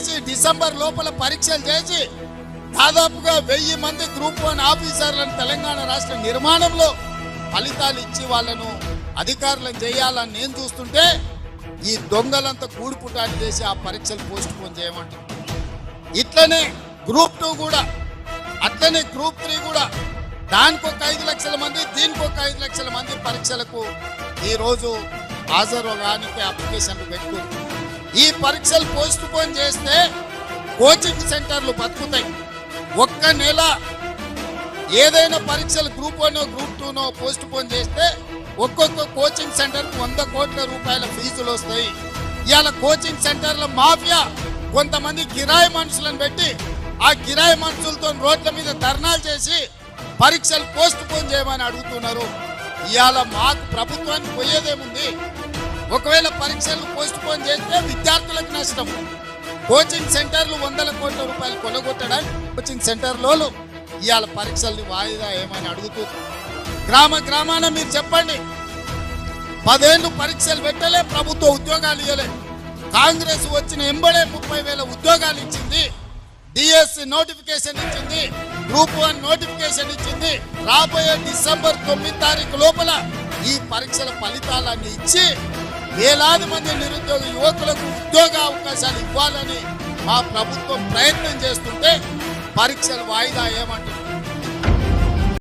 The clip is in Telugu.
చేసి డిసెంబర్ లోపల పరీక్షలు చేసి దాదాపుగా వెయ్యి మంది గ్రూప్ వన్ ఆఫీసర్లను తెలంగాణ రాష్ట్ర నిర్మాణంలో ఫలితాలు ఇచ్చి వాళ్ళను అధికారులను చేయాలని నేను చూస్తుంటే ఈ దొంగలంతా కూడుపుటాన్ని చేసి ఆ పరీక్షలు పోస్ట్ పోన్ చేయమంటారు ఇట్లనే గ్రూప్ టూ కూడా అట్లనే గ్రూప్ త్రీ కూడా దానికి ఒక ఐదు లక్షల మంది దీనికి ఒక ఐదు లక్షల మంది పరీక్షలకు ఈరోజు హాజరు కానికి అప్లికేషన్లు పెట్టుకుంది ఈ పరీక్షలు పోస్ట్ పోన్ చేస్తే కోచింగ్ సెంటర్లు బతుకుతాయి. ఒక్క నెల ఏదైనా పరీక్షలు గ్రూప్ వన్ గ్రూప్ టూనో పోస్ట్ పోన్ చేస్తే ఒక్కొక్క కోచింగ్ సెంటర్ వంద కోట్ల రూపాయల ఫీజులు వస్తాయి. ఇవాళ కోచింగ్ సెంటర్ల మాఫియా కొంతమంది కిరాయి మనుషులను పెట్టి ఆ కిరాయి మనుషులతో రోడ్ల మీద ధర్నాలు చేసి పరీక్షలు పోస్ట్ పోన్ చేయమని అడుగుతున్నారు. ఇవాళ మాకు ప్రభుత్వానికి పోయేదేముంది? ఒకవేళ పరీక్షలు పోస్ట్ పోన్ చేస్తే విద్యార్థులకు నష్టం. కోచింగ్ సెంటర్లు వందల కోట్ల రూపాయలు కొనగొట్టడానికి కోచింగ్ సెంటర్లో ఇవాళ పరీక్షల్ని వాయిదా ఏమని అడుగుతూ గ్రామ గ్రామాన మీరు చెప్పండి. పదేళ్ళు పరీక్షలు పెట్టలే ప్రభుత్వ ఉద్యోగాలు ఇవ్వలే కాంగ్రెస్ వచ్చిన ఎంబడే ముప్పై వేల ఉద్యోగాలు ఇచ్చింది. డిఎస్సి నోటిఫికేషన్ ఇచ్చింది. గ్రూప్ వన్ నోటిఫికేషన్ ఇచ్చింది. రాబోయే డిసెంబర్ తొమ్మిది తారీఖు లోపల ఈ పరీక్షల ఫలితాలన్నీ ఇచ్చి వేలాది మంది నిరుద్యోగ యువకులకు ఉద్యోగ అవకాశాలు ఇవ్వాలని మా ప్రభుత్వం ప్రయత్నం చేస్తుంటే పరీక్షలు వాయిదా ఏమంటుంది?